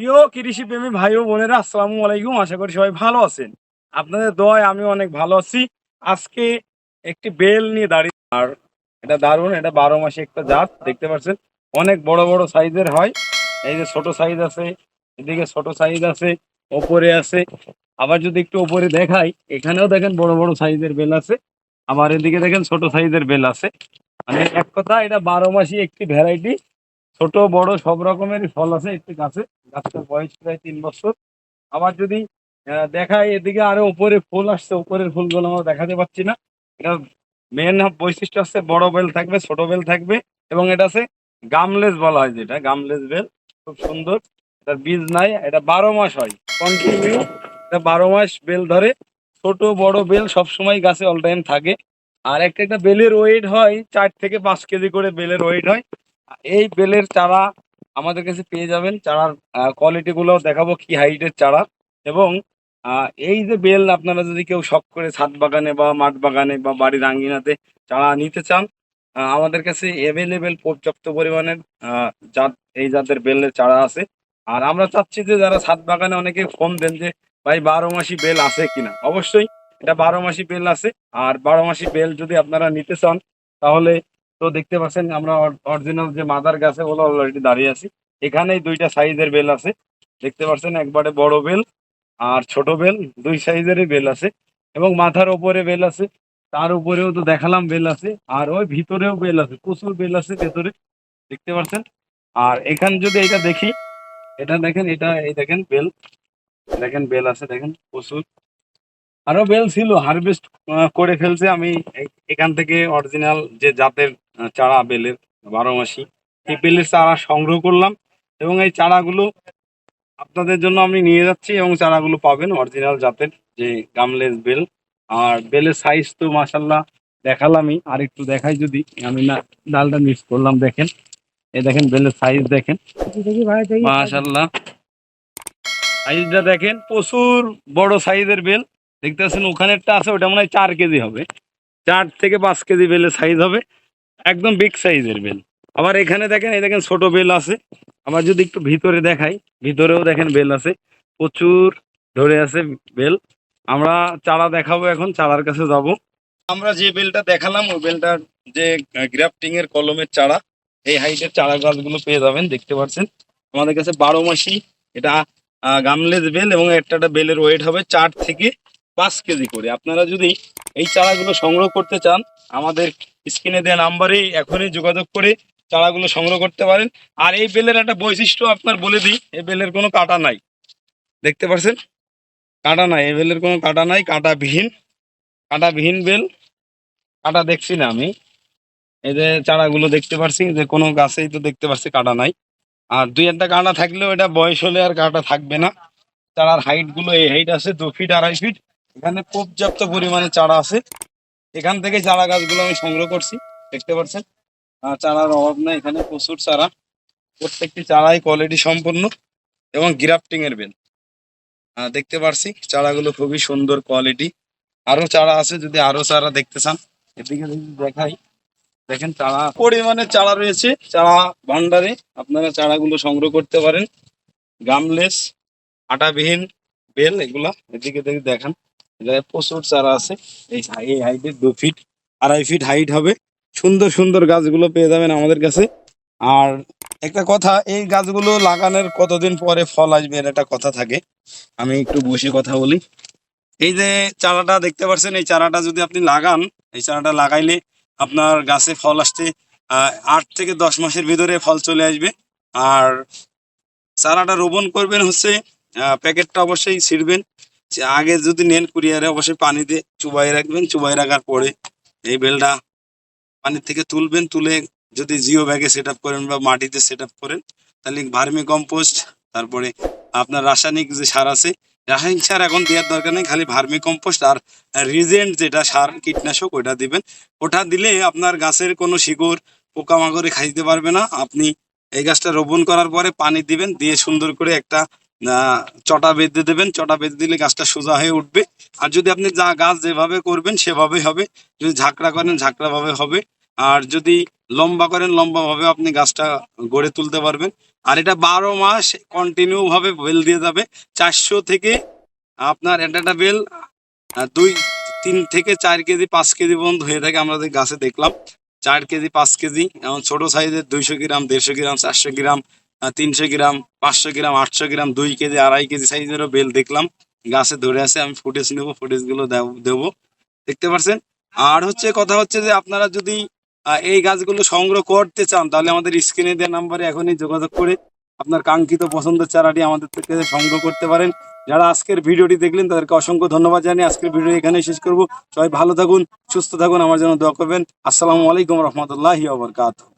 প্রিয় কৃষি প্রেমী ভাই ও বোনেরা, আসসালামু আলাইকুম। আশা করি সবাই ভালো আছেন। আপনাদের দয় আমি অনেক ভালো আছি। আজকে একটি বেল নিয়ে দাঁড়িয়ে আর এটা দারুণ, এটা বারো মাসে একটা জাত, দেখতে পাচ্ছেন? অনেক বড় বড় সাইজের হয়। এই যে ছোট সাইজ আছে, এদিকে ছোট সাইজ আছে, ওপরে আছে। আবার যদি একটু ওপরে দেখাই, এখানেও দেখেন বড় বড় সাইজের বেল আছে। আবার এদিকে দেখেন ছোট সাইজের বেল আছে। মানে এক কথা, এটা বারো মাসি একটি ভ্যারাইটি ছোট, বড় সব রকমেরই ফল আছে, একটি গাছে। গাছটার বয়স প্রায় তিন বছর। আবার যদি দেখায় এদিকে আরও উপরে ফুল আসছে, উপরের ফুলগুলো আমরা দেখাতে পাচ্ছি না। এটা মেন বৈশিষ্ট্য হচ্ছে বড় বেল থাকবে, ছোট বেল থাকবে, এবং এটা আছে গামলেস বলা হয় যেটা, গামলেস বেল। খুব সুন্দর। এটার বীজ নাই, এটা বারো মাস হয়। কন্টিনিউ এটা বারো মাস বেল ধরে। ছোট, বড় বেল সব সময় গাছে অল টাইম থাকে। আর একটা একটা বেলের ওয়েট হয়, চার থেকে পাঁচ কেজি করে বেলের ওয়েট হয়। এই বেলের চারা আমাদের কাছে পেয়ে যাবেন। চারার কোয়ালিটি গুলো দেখাবো কি হাইটের চারা। এবং এই যে বেল আপনারা যদি কেউ শখ করে ছাদ বাগানে বা মাঠ বাগানে বা বাড়ির আঙ্গিনাতে চারা নিতে চান আমাদের কাছে অ্যাভেলেবেল পর্যাপ্ত পরিমাণের জাত, এই জাতের বেলের চারা আছে। আর আমরা চাচ্ছি যে যারা ছাদ বাগানে অনেকে ফোন দেন যে, ভাই, বারো মাসি বেল আছে কিনা? অবশ্যই এটা বারো মাসি বেল আছে। আর বারো মাসি বেল যদি আপনারা নিতে চান, তাহলে তো দেখতে পাচ্ছেন আমরা অরিজিনাল যে মাদার গাছে ওগুলো অলরেডি দাঁড়িয়ে আছি। এখানেই দুইটা সাইজের বেল আছে। দেখতে পাচ্ছেন একবারে বড় বেল আর ছোট বেল দুই সাইজেরই বেল আছে। এবং মাথার ওপরে বেল আছে। তার উপরেও তো দেখালাম বেল আছে। আর ওই ভিতরেও বেল আছে। প্রচুর বেল আছে ভেতরে। দেখতে পাচ্ছেন? আর এখান যদি এটা দেখি, এটা দেখেন, এটা এই দেখেন বেল দেখেন বেল আছে, দেখেন প্রচুর। আরও বেল ছিল। হারভেস্ট করে ফেলছে আমি এখান থেকে অরিজিনাল যে জাতের চারা বেলের বারো মাসি। এই বেলের চারা সংগ্রহ করলাম এবং এই চারাগুলো আপনাদের জন্য আমি নিয়ে যাচ্ছি এবং চারাগুলো পাবেন অরিজিনাল জাতের যে গামলেস বেল আর বেলের সাইজ তো মাসাল্লাহ দেখালামই। আর একটু দেখাই যদি আমি না ডালটা মিস করলাম দেখেন। এই দেখেন বেলের সাইজ দেখেন। মাশাল্লাহ সাইজটা দেখেন প্রচুর বড় সাইজের বেল দেখতে পাচ্ছেন ওখানেরটা আছে ওটা মনে হয় চার কেজি হবে। চার থেকে পাঁচ কেজি বেলের সাইজ হবে। একদম বিগ সাইজের বেল আবার এখানে দেখেন, এই দেখেন ছোট বেল আছে। আবার যদি একটু ভিতরে দেখাই, ভিতরেও দেখেন বেল আছে। প্রচুর ধরে আছে বেল আমরা চারা দেখাবো এখন, চারার কাছে যাব। আমরা যে বেলটা দেখালাম, ওই বেলটার যে গ্রাফটিং এর কলমের চারা, এই হাইটের চারা গাছগুলো পেয়ে যাবেন, দেখতে পাচ্ছেন। আমাদের কাছে বারো মাসি, এটা গামলেজ বেল এবং একটা বেলের ওয়েট হবে চার থেকে পাঁচ কেজি করে। আপনারা যদি এই চারাগুলো সংগ্রহ করতে চান, আমাদের স্ক্রিনে দেওয়া নাম্বারে এখনই যোগাযোগ করে চারাগুলো সংগ্রহ করতে পারেন। আর এই বেলের একটা বৈশিষ্ট্য আপনার বলে দিই, এই বেলের কোনো কাটা নাই। দেখতে পাচ্ছেন কাটা নাই, এই বেলের কোনো কাটা নাই, কাটাবিহীন। কাটাবিহীন বেল, কাটা দেখছি না আমি। এই যে চারাগুলো দেখতে পাচ্ছি যে কোনো গাছেই তো দেখতে পাচ্ছি কাটা নাই। আর দুই একটা কাঁটা থাকলেও এটা বয়স হলে আর কাঁটা থাকবে না। চারার হাইটগুলো এই হাইট আছে দু ফিট, আড়াই ফিট। এখানে পর্যাপ্ত পরিমাণে চারা আছে। এখান থেকে চারা গাছগুলো আমি সংগ্রহ করছি, দেখতে পাচ্ছেন। চারার অভাব নাই, এখানে প্রচুর চারা। প্রত্যেকটি চারাই কোয়ালিটি সম্পন্ন এবং গ্রাফটিং এর বেল দেখতে পারছি, চারাগুলো খুবই সুন্দর কোয়ালিটি আরও চারা আছে, যদি আরও চারা দেখতে চান, এদিকে দেখাই, দেখেন চারা পরিমাণে চারা রয়েছে, চারা ভান্ডারে আপনারা চারাগুলো সংগ্রহ করতে পারেন। গামলেস আটাবিহীন বেল এগুলা, এদিকে দেখে দেখান। এখানে প্রচুর চারা আছে। এই এই হাইটের দু ফিট আড়াই ফিট হাইট হবে। সুন্দর সুন্দর গাছগুলো পেয়ে যাবেন আমাদের কাছে। আর একটা কথা, এই গাছগুলো লাগানোর কতদিন পরে ফল আসবে এর একটা কথা থাকে। আমি একটু বসে কথা বলি। এই যে চারাটা দেখতে পাচ্ছেন, এই চারাটা যদি আপনি লাগান, এই চারাটা লাগাইলে আপনার গাছে ফল আসতে আট থেকে দশ মাসের ভিতরে ফল চলে আসবে। আর চারাটা রোপণ করবেন হচ্ছে প্যাকেটটা অবশ্যই ছিঁড়বেন। আগে যদি নেন কুরিয়ারে অবশ্যই পানিতে চুবাই রাখবেন, চুবাই রাখার পরে এই বেলটা পানির থেকে তুলবেন, তুলে যদি জিও ব্যাগে সেট করেন বা মাটিতে সেট করেন, তাহলে ভার্মি কম্পোস্ট, তারপরে আপনার রাসায়নিক যে সার আছে, রাসায়নিক সার এখন দেওয়ার দরকার নেই, খালি ভার্মি কম্পোস্ট আর রিজেন্ট যেটা সার কীটনাশক ওটা দিবেন। ওটা দিলে আপনার গাছের কোনো শিকড়, পোকামাকড়ে খাইতে পারবে না। আপনি এই গাছটা রোপণ করার পরে পানি দিবেন, দিয়ে সুন্দর করে একটা চটা বেঁধে দেবেন, চটা বেঁধে দিলে গাছটা সোজা হয়ে উঠবে। আর যদি আপনি যা গাছ যেভাবে করবেন সেভাবে হবে। যদি ঝাঁকড়া করেন ঝাঁকড়া ভাবে হবে। আর যদি লম্বা করেন লম্বা ভাবে আপনি গাছটা গড়ে তুলতে পারবেন। আর এটা বারো মাস কন্টিনিউ ভাবে বেল দিয়ে যাবে। চারশো থেকে আপনার একটা বেল দুই, তিন থেকে চার কেজি, পাঁচ কেজি পর্যন্ত হয়ে থাকে আমাদের গাছে দেখলাম। চার কেজি, পাঁচ কেজি, এমন ছোট সাইজের দুইশো গ্রাম, দেড়শো গ্রাম, চারশো গ্রাম তিনশো গ্রাম, পাঁচশো গ্রাম, আটশো গ্রাম, দুই কেজি, আড়াই কেজি সাইজেরও বেল দেখলাম। গাছে ধরে আছে, আমি ফুটেজ নেব ফুটেজগুলো দেব- দেখতে পাচ্ছেন আর হচ্ছে কথা হচ্ছে যে, আপনারা যদি এই গাছগুলো সংগ্রহ করতে চান, তাহলে আমাদের স্ক্রিনে দেওয়া নাম্বারে এখনই যোগাযোগ করে আপনার কাঙ্ক্ষিত পছন্দের চারাটি আমাদের থেকে সংগ্রহ করতে পারেন। যারা আজকের ভিডিওটি দেখলেন, তাদেরকে অসংখ্য ধন্যবাদ জানিয়ে আজকের ভিডিও এখানেই শেষ করব। সবাই ভালো থাকুন, সুস্থ থাকুন, আমার জন্য দোয়া করবেন। আসসালামু আলাইকুম রহমতুল্লাহি আবরকাত